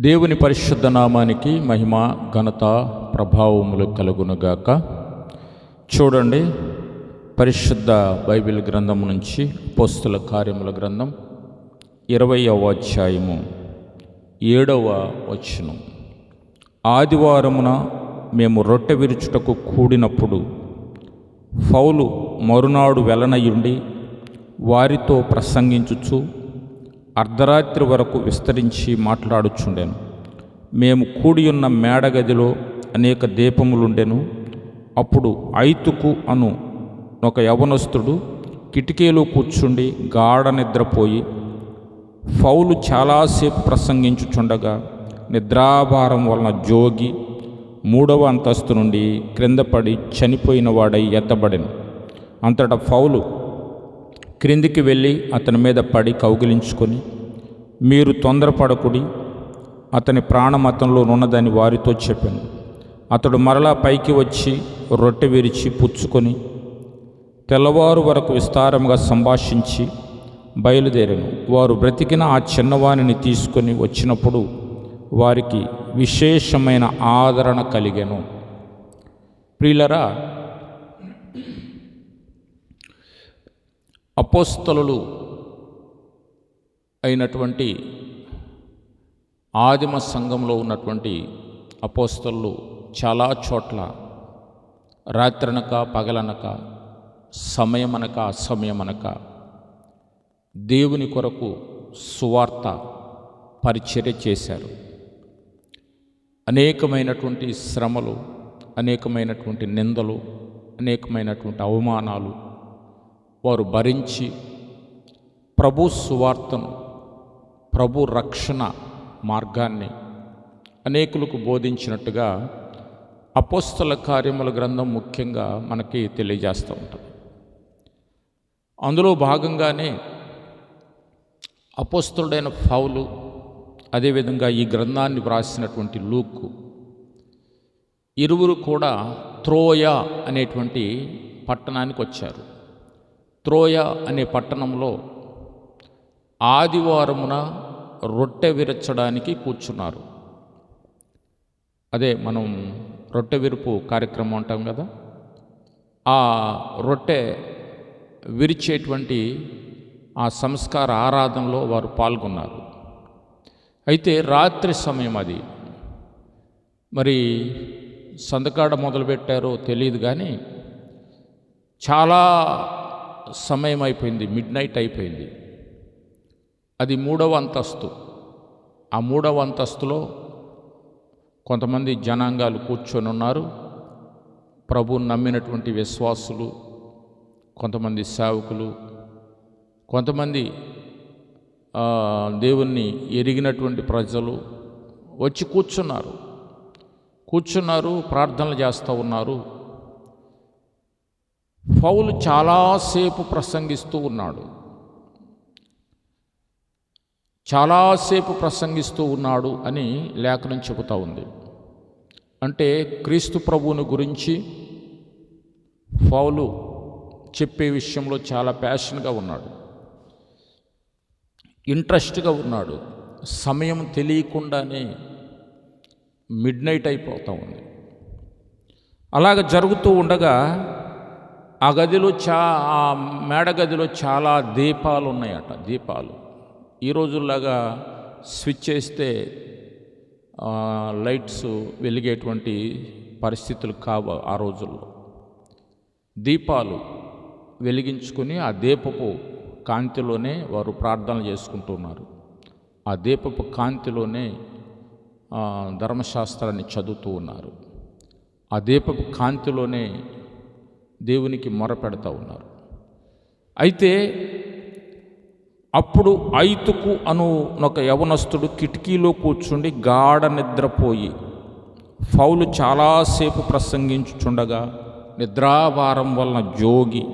దేవుని పరిశుద్ధ నామానికి మహిమ ఘనత ప్రభావములు కలుగునుగాక. చూడండి పరిశుద్ధ బైబిల్ గ్రంథం నుంచి పోస్తుల కార్యముల గ్రంథం ఇరవయవ అధ్యాయము ఏడవ వచనం. ఆదివారమున మేము రొట్టె విరుచుటకు కూడినప్పుడు ఫౌలు మరునాడు వెలనయుండి వారితో ప్రసంగించుచు అర్ధరాత్రి వరకు విస్తరించి మాట్లాడుచుండెను. మేము కూడి ఉన్న మేడగదిలో అనేక దీపములుండెను. అప్పుడు ఐతుకు అను ఒక యవనస్తుడు కిటికీలో కూర్చుండి గాఢ నిద్రపోయి ఫౌలు చాలాసేపు ప్రసంగించుచుండగా నిద్రాభారం వలన జోగి మూడవ అంతస్తు నుండి క్రిందపడి చనిపోయిన వాడై ఎత్తబడెను. అంతటా ఫౌలు క్రిందికి వెళ్ళి అతని మీద పడి కౌగిలించుకొని మీరు తొందరపడకుడి అతని ప్రాణమతంలో ఉన్నదని వారితో చెప్పాను. అతడు మరలా పైకి వచ్చి రొట్టె విరిచి పుచ్చుకొని తెల్లవారు వరకు విస్తారంగా సంభాషించి బయలుదేరాను. వారు బ్రతికిన ఆ చిన్నవాణిని తీసుకొని వచ్చినప్పుడు వారికి విశేషమైన ఆదరణ కలిగాను. ప్రియులరా అపోస్తలు అయినటువంటి ఆదిమ సంఘంలో ఉన్నటువంటి అపోస్తలు చాలా చోట్ల రాత్రనక పగలనక సమయమనక అసమయమనక దేవుని కొరకు సువార్త పరిచర్య చేశారు. అనేకమైనటువంటి శ్రమలు అనేకమైనటువంటి నిందలు అనేకమైనటువంటి అవమానాలు వారు భరించి ప్రభు సువార్తను ప్రభు రక్షణ మార్గాన్ని అనేకులకు బోధించినట్టుగా అపోస్తల కార్యముల గ్రంథం ముఖ్యంగా మనకి తెలియజేస్తూ ఉంటుంది. అందులో భాగంగానే అపోస్తుడైన పౌలు అదేవిధంగా ఈ గ్రంథాన్ని వ్రాసినటువంటి లూక్ ఇరువురు కూడా త్రోయ అనేటువంటి పట్టణానికి వచ్చారు. త్రోయ అనే పట్టణంలో ఆదివారమున రొట్టె విరచడానికి కూర్చున్నారు. అదే మనం రొట్టె విరుపు కార్యక్రమం అంటాం కదా ఆ రొట్టె విరిచేటువంటి ఆ సంస్కార ఆరాధనలో వారు పాల్గొన్నారు. అయితే రాత్రి సమయం అది. మరి సందకాడ మొదలుపెట్టారో తెలియదు కానీ చాలా సమయం అయిపోయింది మిడ్ నైట్ అయిపోయింది. అది మూడవ అంతస్తు. ఆ మూడవ అంతస్తులో కొంతమంది జనాంగాలు కూర్చొని ఉన్నారు. ప్రభు నమ్మినటువంటి విశ్వాసులు కొంతమంది సేవకులు కొంతమంది దేవుణ్ణి ఎరిగినటువంటి ప్రజలు వచ్చి కూర్చున్నారు. కూర్చున్నారు ప్రార్థనలు చేస్తూ ఉన్నారు. పౌలు చాలాసేపు ప్రసంగిస్తూ ఉన్నాడు. చాలాసేపు ప్రసంగిస్తూ ఉన్నాడు అని లేఖనం చెబుతూ ఉంది. అంటే క్రీస్తు ప్రభువుని గురించి పౌలు చెప్పే విషయంలో చాలా ప్యాషన్గా ఉన్నాడు. ఇంట్రెస్ట్గా ఉన్నాడు. సమయం తెలియకుండానే మిడ్ నైట్ అయిపోతూ ఉంది. అలాగ జరుగుతూ ఉండగా ఆ గదిలో చా ఆ మేడ గదిలో చాలా దీపాలు ఉన్నాయట దీపాలు. ఈ రోజుల్లాగా స్విచ్ చేస్తే లైట్స్ వెలిగేటువంటి పరిస్థితులు కావు ఆ రోజుల్లో. దీపాలు వెలిగించుకొని ఆ దీపపు కాంతిలోనే వారు ప్రార్థన చేసుకుంటున్నారు. ఆ దీపపు కాంతిలోనే ధర్మశాస్త్రాన్ని చదువుతూ ఉన్నారు. ఆ దీపపు కాంతిలోనే దేవునికి మొరపెడతా ఉన్నారు. అయితే అప్పుడు ఐతుకు అను ఒక యవనస్తుడు కిటికీలో కూర్చుండి గాఢ నిద్రపోయి ఫౌలు చాలాసేపు ప్రసంగించుచుండగా నిద్రావారం వలన జోగి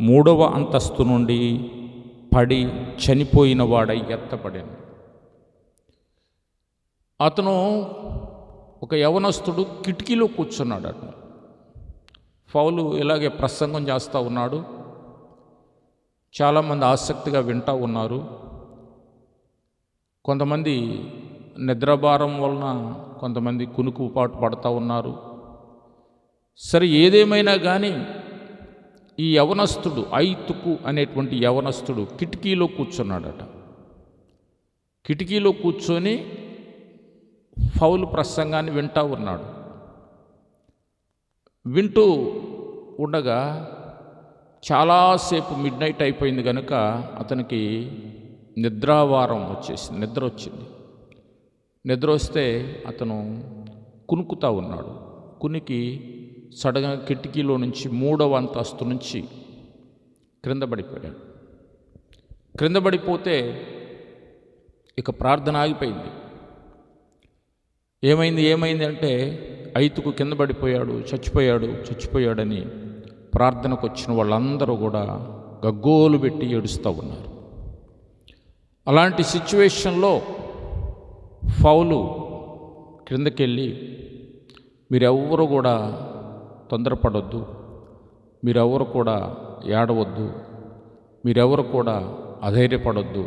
మూడవ అంతస్తు నుండి పడి చనిపోయిన వాడై ఎత్తపడాను అతను ఒక యవనస్తుడు కిటికీలో కూర్చున్నాడు అట పౌలు ఇలాగే ప్రసంగం చేస్తూ ఉన్నాడు. చాలామంది ఆసక్తిగా వింటూ ఉన్నారు. కొంతమంది నిద్రభారం వలన కొంతమంది కునుకు పాటు పడతా ఉన్నారు. సరే ఏదేమైనా కానీ ఈ యవనస్తుడు ఐతుకు అనేటువంటి యవనస్తుడు కిటికీలో కూర్చున్నాడట. కిటికీలో కూర్చొని ఫౌలు ప్రసంగాన్ని వింటూ ఉన్నాడు. వింటూ ఉండగా చాలాసేపు మిడ్ నైట్ అయిపోయింది కనుక అతనికి నిద్రావారం వచ్చేసింది. నిద్ర వచ్చింది. నిద్ర వస్తే అతను కునుకుతా ఉన్నాడు. కునికి సడన్గా కిటికీలో నుంచి మూడవ అంతస్తు నుంచి క్రింద పడిపోయాడు. క్రింద పడిపోతే ఇక ప్రార్థన ఆగిపోయింది. ఏమైంది? ఏమైంది? అంటే ఐతుకు కింద పడిపోయాడు చచ్చిపోయాడు చచ్చిపోయాడని ప్రార్థనకు వచ్చిన వాళ్ళందరూ కూడా గగ్గోలు పెట్టి ఏడుస్తూ ఉన్నారు. అలాంటి సిచ్యువేషన్లో ఫౌలు క్రిందకెళ్ళి మీరెవ్వరు కూడా తొందరపడొద్దు మీరెవరు కూడా ఏడవద్దు మీరెవరు కూడా అధైర్యపడొద్దు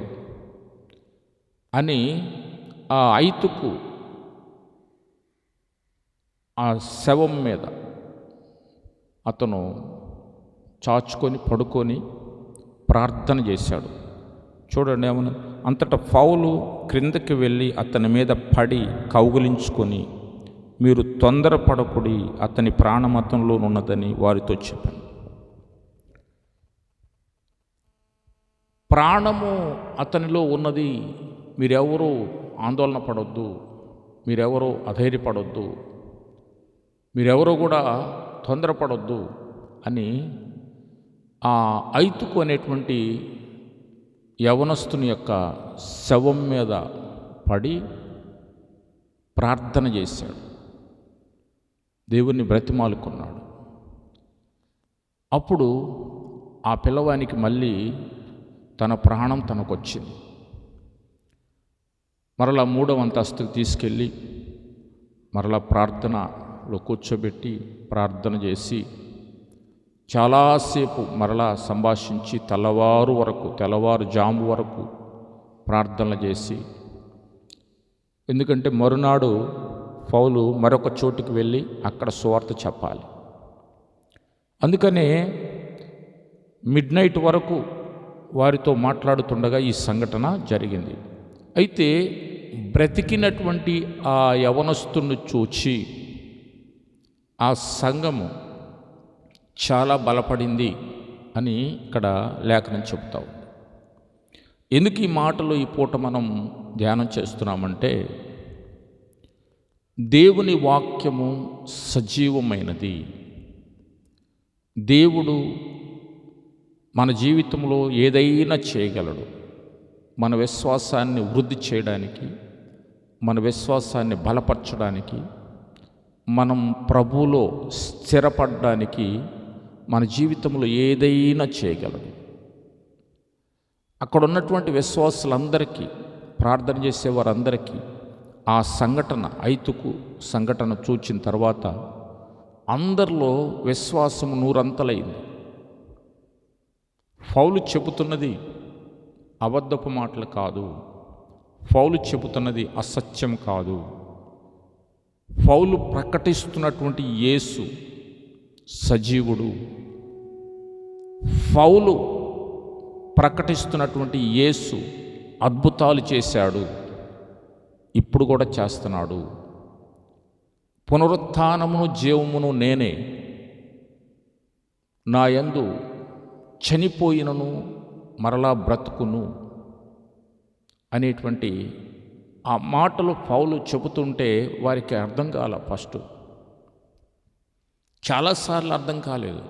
అని ఆ ఐతుకు ఆ శవం మీద అతను చాచుకొని పడుకొని ప్రార్థన చేశాడు. చూడండి ఏమన్నా అంతటా ఫౌలు క్రిందకి వెళ్ళి అతని మీద పడి కౌగులించుకొని మీరు తొందరపడకుడి అతని ప్రాణమతంలో ఉన్నదని వారితో చెప్పాను. ప్రాణము అతనిలో ఉన్నది మీరెవరూ ఆందోళన పడొద్దు మీరెవరూ అధైర్యపడొద్దు మీరెవరూ కూడా తొందరపడొద్దు అని ఆ ఐతుకు అనేటువంటి యవనస్తుని యొక్క శవం మీద పడి ప్రార్థన చేశాడు. దేవుణ్ణి బ్రతిమాలుకున్నాడు. అప్పుడు ఆ పిల్లవానికి మళ్ళీ తన ప్రాణం తనకొచ్చింది. మరలా మూడవ అంతస్తుకు తీసుకెళ్ళి మరలా ప్రార్థనలో కూర్చోబెట్టి ప్రార్థన చేసి చాలాసేపు మరలా సంభాషించి తెల్లవారు వరకు తెల్లవారు జాము వరకు ప్రార్థనలు చేసి ఎందుకంటే మరునాడు పౌలు మరొక చోటుకు వెళ్ళి అక్కడ సువార్త చెప్పాలి. అందుకనే మిడ్ నైట్ వరకు వారితో మాట్లాడుతుండగా ఈ సంఘటన జరిగింది. అయితే బ్రతికినటువంటి ఆ యవనస్తుని చూచి ఆ సంఘము చాలా బలపడింది అని ఇక్కడ లేఖనం చెబుతావు ఎందుకు ఈ మాటలు ఈ పూట మనం ధ్యానం చేస్తున్నామంటే దేవుని వాక్యము సజీవమైనది. దేవుడు మన జీవితంలో ఏదైనా చేయగలడు. మన విశ్వాసాన్ని వృద్ధి చేయడానికి మన విశ్వాసాన్ని బలపరచడానికి మనం ప్రభువులో స్థిరపడడానికి మన జీవితంలో ఏదైనా చేయగలడు. అక్కడ ఉన్నటువంటి విశ్వాసులందరికీ ప్రార్థన చేసేవారందరికీ ఆ సంఘటన ఐతుకు సంఘటన చూచిన తర్వాత అందరిలో విశ్వాసం నూరంతలైంది. ఫౌలు చెబుతున్నది అబద్ధపు మాటలు కాదు. ఫౌలు చెబుతున్నది అసత్యం కాదు. ఫౌలు ప్రకటిస్తున్నటువంటి యేసు సజీవుడు. ఫౌలు ప్రకటిస్తున్నటువంటి యేసు అద్భుతాలు చేశాడు. ఇప్పుడు కూడా చేస్తున్నాడు. పునరుత్నమును జీవమును నేనే. నా యందు చనిపోయినను మరలా బ్రతుకును అనేటువంటి ఆ మాటలు పౌలు చెబుతుంటే వారికి అర్థం కాల ఫస్ట్. చాలాసార్లు అర్థం కాలేదు.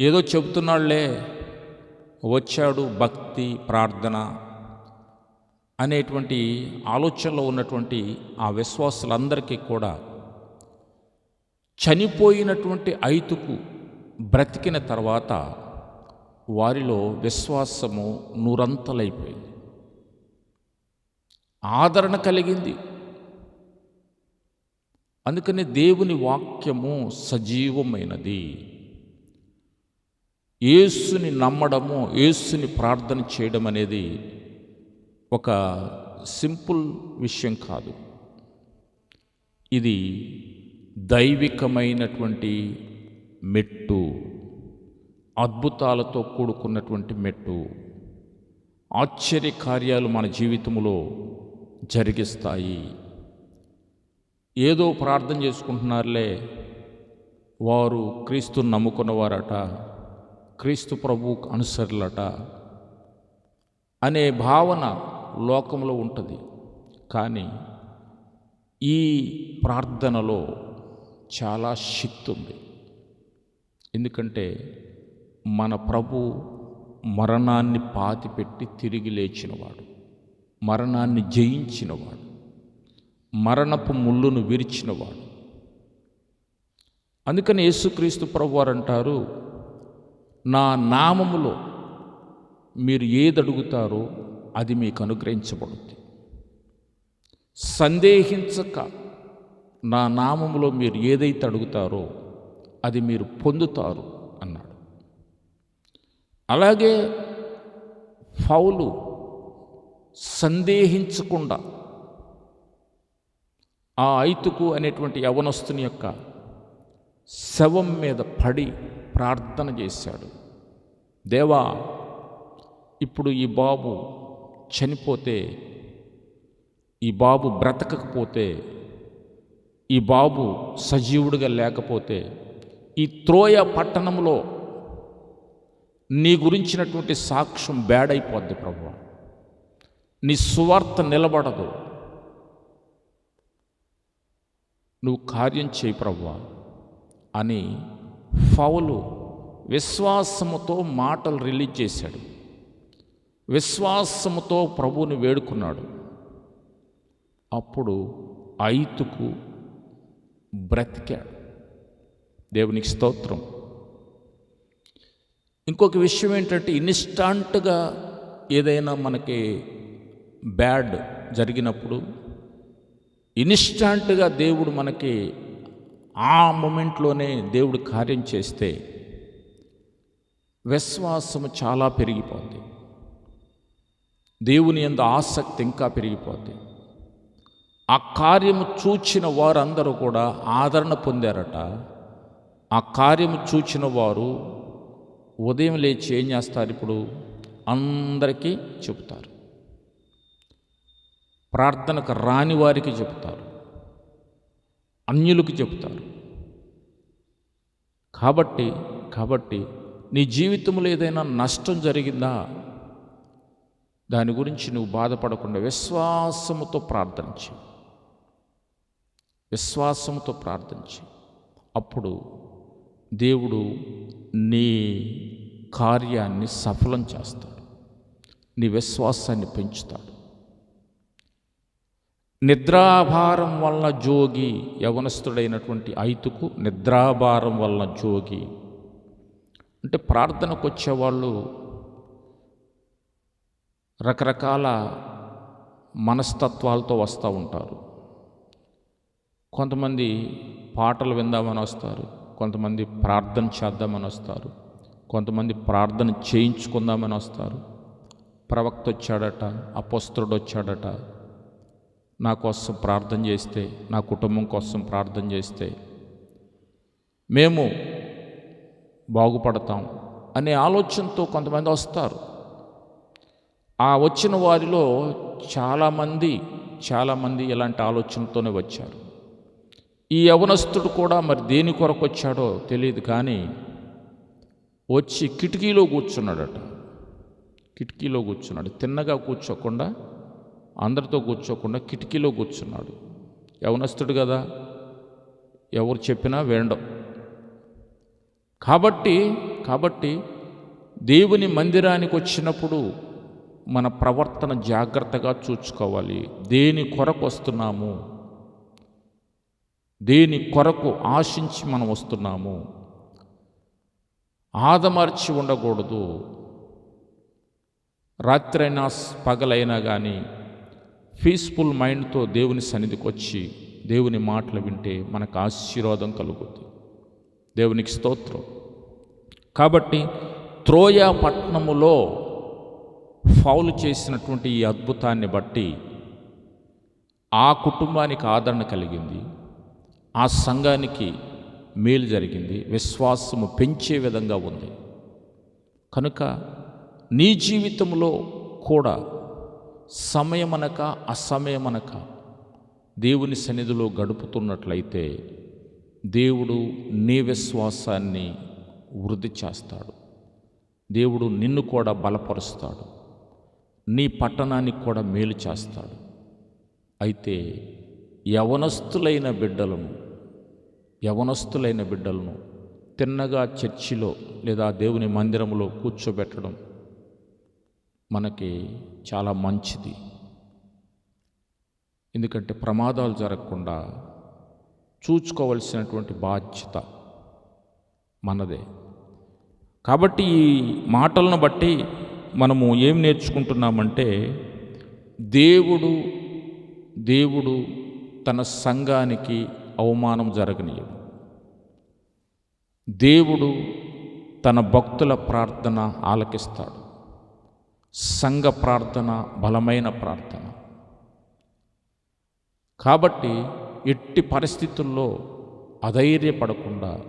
ఏదో చెబుతున్నాళ్ళే వచ్చాడు భక్తి ప్రార్థన అనేటువంటి ఆలోచనలో ఉన్నటువంటి ఆ విశ్వాసులందరికీ కూడా చనిపోయినటువంటి ఐతుకు బ్రతికిన తర్వాత వారిలో విశ్వాసము నూరంతలైపోయింది. ఆదరణ కలిగింది. అందుకని దేవుని వాక్యము సజీవమైనది. యేసుని నమ్మడము యేసుని ప్రార్థన చేయడం అనేది ఒక సింపుల్ విషయం కాదు. ఇది దైవికమైనటువంటి మెట్టు అద్భుతాలతో కూడుకున్నటువంటి మెట్టు ఆశ్చర్య కార్యాలు మన జీవితంలో జరిగిస్తాయి. ఏదో ప్రార్థన చేసుకుంటున్నారులే. వారు క్రీస్తుని నమ్ముకున్నవారట క్రీస్తు ప్రభు అనుసరులట అనే భావన లోకంలో ఉంటుంది. కానీ ఈ ప్రార్థనలో చాలా శక్తి ఉంది. ఎందుకంటే మన ప్రభు మరణాన్ని పాతిపెట్టి తిరిగి లేచినవాడు మరణాన్ని జయించినవాడు. మరణపు ముళ్ళును విరిచినవాడు. అందుకని యేసుక్రీస్తు ప్రభు వారు అంటారు నా నామములో మీరు ఏది అడుగుతారో అది మీకు అనుగ్రహించబడుద్ది సందేహించక నా నామములో మీరు ఏదైతే అడుగుతారో అది మీరు పొందుతారు అన్నాడు. అలాగే ఫౌలు సందేహించకుండా ఆ ఐతుకు అనేటువంటి యవనస్తుని యొక్క శవం మీద పడి ప్రార్థన చేశాడు. దేవా ఇప్పుడు ఈ బాబు చనిపోతే ఈ బాబు బ్రతకకపోతే ఈ బాబు సజీవుడిగా లేకపోతే ఈ త్రోయ పట్టణంలో నీ గురించినటువంటి సాక్ష్యం బ్యాడైపోద్ది ప్రభు నీ సువార్త నిలబడదు. నువ్వు కార్యం చేయి ప్రవ్వా అని ఫౌలు విశ్వాసముతో మాటలు రిలీజ్ చేశాడు. విశ్వాసముతో ప్రభువుని వేడుకున్నాడు. అప్పుడు ఐతుకు బ్రతికాడు. దేవునికి స్తోత్రం. ఇంకొక విషయం ఏంటంటే ఇన్స్టాంట్గా ఏదైనా మనకి బ్యాడ్ జరిగినప్పుడు ఇన్స్టాంట్గా దేవుడు మనకి ఆ మూమెంట్లోనే దేవుడు కార్యం చేస్తే విశ్వాసము చాలా పెరిగిపోద్ది. దేవుని ఎందు ఆసక్తి ఇంకా పెరిగిపోద్ది. ఆ కార్యము చూచిన వారందరూ కూడా ఆదరణ పొందారట. ఆ కార్యము చూచిన వారు ఉదయం లేచి ఏం చేస్తారు ఇప్పుడు? అందరికీ చెబుతారు. ప్రార్థనకు రాని వారికి చెబుతారు. అన్యులకు చెబుతారు. కాబట్టి కాబట్టి నీ జీవితంలో ఏదైనా నష్టం జరిగిందా? దాని గురించి నువ్వు బాధపడకుండా విశ్వాసముతో ప్రార్థించి విశ్వాసముతో ప్రార్థించి అప్పుడు దేవుడు నీ కార్యాన్ని సఫలం చేస్తాడు. నీ విశ్వాసాన్ని పెంచుతాడు. నిద్రాభారం వల్ల జోగి యవనస్తుడైనటువంటి ఐతుకు నిద్రాభారం వల్ల జోగి. అంటే ప్రార్థనకు వచ్చేవాళ్ళు రకరకాల మనస్తత్వాలతో వస్తూ ఉంటారు. కొంతమంది పాటలు విందామని వస్తారు కొంతమంది ప్రార్థన చేద్దామని వస్తారు కొంతమంది ప్రార్థన చేయించుకుందామని వస్తారు. ప్రవక్త వచ్చాడట అపస్తుడు వచ్చాడట నా కోసం ప్రార్థన చేస్తే నా కుటుంబం కోసం ప్రార్థన చేస్తే మేము బాగుపడతాం అనే ఆలోచనతో కొంతమంది వస్తారు. ఆ వచ్చిన వారిలో చాలామంది చాలామంది ఇలాంటి ఆలోచనతోనే వచ్చారు. ఈ యవనస్తుడు కూడా మరి దేని కొరకు వచ్చాడో తెలియదు కానీ వచ్చి కిటికీలో కూర్చున్నాడట. కిటికీలో కూర్చున్నాడు. తిన్నగా కూర్చోకుండా అందరితో కూర్చోకుండా కిటికీలో కూర్చున్నాడు. యవనస్తుడు కదా? ఎవరు చెప్పినా వేండం కాబట్టి కాబట్టి దేవుని మందిరానికి వచ్చినప్పుడు మన ప్రవర్తన జాగ్రత్తగా చూసుకోవాలి. దేని కొరకు వస్తున్నాము? దేని కొరకు ఆశించి మనం వస్తున్నాము? ఆదమర్చి ఉండకూడదు. రాత్రైనా పగలైనా కానీ పీస్ఫుల్ మైండ్తో దేవుని సన్నిధికి వచ్చి దేవుని మాటలు వింటే మనకు ఆశీర్వాదం కలుగుతుంది దేవునికి స్తోత్రం. కాబట్టి త్రోయా పట్టణములో ఫౌలు చేసినటువంటి ఈ అద్భుతాన్ని బట్టి ఆ కుటుంబానికి ఆదరణ కలిగింది. ఆ సంఘానికి మేలు జరిగింది. విశ్వాసము పెంచే విధంగా ఉంది. కనుక నీ జీవితంలో కూడా సమయమనక అసమయమనక దేవుని సన్నిధిలో గడుపుతున్నట్లయితే దేవుడు నీ విశ్వాసాన్ని వృద్ధి చేస్తాడు. దేవుడు నిన్ను కూడా బలపరుస్తాడు. నీ పట్టణానికి కూడా మేలు చేస్తాడు. అయితే యవనస్తులైన బిడ్డలను యవనస్తులైన బిడ్డలను తిన్నగా చర్చిలో లేదా దేవుని మందిరంలో కూర్చోబెట్టడం మనకి చాలా మంచిది. ఎందుకంటే ప్రమాదాలు జరగకుండా చూసుకోవలసినటువంటి బాధ్యత మనదే. కాబట్టి ఈ మాటలను బట్టి మనము ఏం నేర్చుకుంటున్నామంటే దేవుడు దేవుడు తన సంఘానికి అవమానం జరగనీయడు దేవుడు తన భక్తుల ప్రార్థన ఆలకిస్తాడు. సంఘ ప్రార్థన బలమైన ప్రార్థన. కాబట్టి ఎట్టి పరిస్థితుల్లో అధైర్యపడకుండా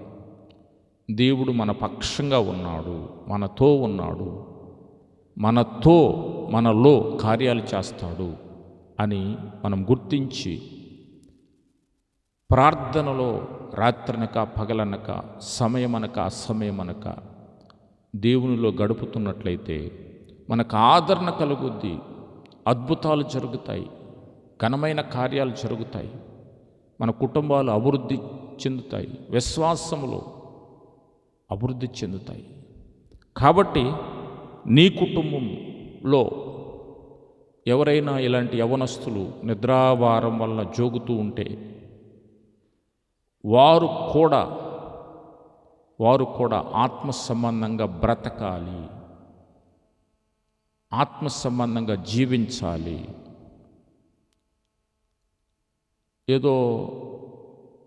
దేవుడు మన పక్షంగా ఉన్నాడు మనతో ఉన్నాడు మనతో మనలో కార్యాలు చేస్తాడు అని మనం గుర్తించి ప్రార్థనలో రాత్రనక పగలనక సమయమనక అసమయమనక దేవునిలో గడుపుతున్నట్లయితే మనకు ఆదరణ కలుగుద్ది. అద్భుతాలు జరుగుతాయి. ఘనమైన కార్యాలు జరుగుతాయి. మన కుటుంబాలు అభివృద్ధి చెందుతాయి. విశ్వాసములో అభివృద్ధి చెందుతాయి. కాబట్టి నీ కుటుంబంలో ఎవరైనా ఇలాంటి యవనస్తులు నిద్రావారం వలన జోగుతూ ఉంటే వారు కూడా వారు కూడా ఆత్మ సంబంధంగా బ్రతకాలి. ఆత్మ సంబంధంగా జీవించాలి. ఏదో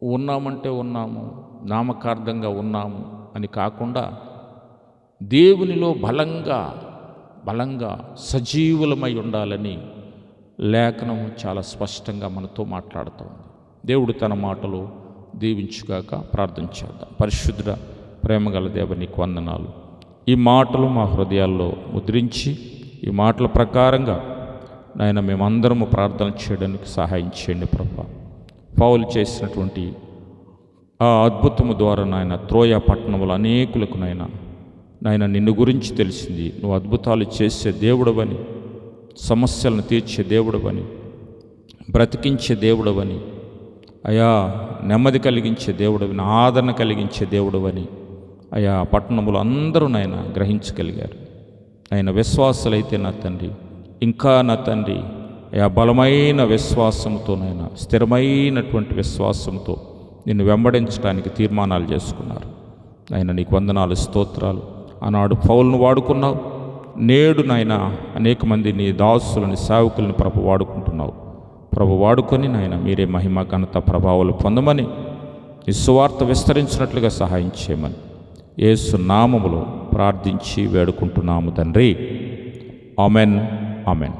ఉన్నామంటే ఉన్నాము నామకార్థంగా ఉన్నాము అని కాకుండా దేవునిలో బలంగా బలంగా సజీవులమై ఉండాలని లేఖనం చాలా స్పష్టంగా మనతో మాట్లాడుతోంది. దేవుడు తన మాటలు దీవించుగాక ప్రార్థన చేద్దాం. పరిశుద్ధ ప్రేమగల దేవ నీకు వందనాలు. ఈ మాటలు మా హృదయాల్లో ముద్రించి ఈ మాటల ప్రకారంగా నాయన మేమందరము ప్రార్థన చేయడానికి సహాయం చేయండి ప్రభా. పౌలు చేసినటువంటి ఆ అద్భుతము ద్వారా నాయన త్రోయ పట్టణంలో అనేకులకు నాయన నాయన నిన్ను గురించి తెలిసింది. నువ్వు అద్భుతాలు చేసే దేవుడవని సమస్యలను తీర్చే దేవుడవని బ్రతికించే దేవుడవని అయా నెమ్మది కలిగించే దేవుడవని ఆదరణ కలిగించే దేవుడవని అయా పట్టణములు అందరూ నాయన గ్రహించగలిగారు. ఆయన విశ్వాసులైతే నా తండ్రి. ఇంకా నా తండ్రి ఆ బలమైన విశ్వాసంతోనైనా స్థిరమైనటువంటి విశ్వాసంతో నిన్ను వెంబడించడానికి తీర్మానాలు చేసుకున్నారు. ఆయన నీకు వందనాలు స్తోత్రాలు. ఆనాడు పౌలను వాడుకున్నావు. నేడు నాయన అనేక మంది నీ దాసులని సేవకుల్ని ప్రభు వాడుకుంటున్నావు. ప్రభు వాడుకొని నాయన మీరే మహిమ ఘనత ప్రభావాలు పొందమని ఈ సువార్త విస్తరించినట్లుగా సహాయం చేయమని ఏసు నామములో ప్రార్థించి వేడుకుంటున్నాము తండ్రి. Amen amen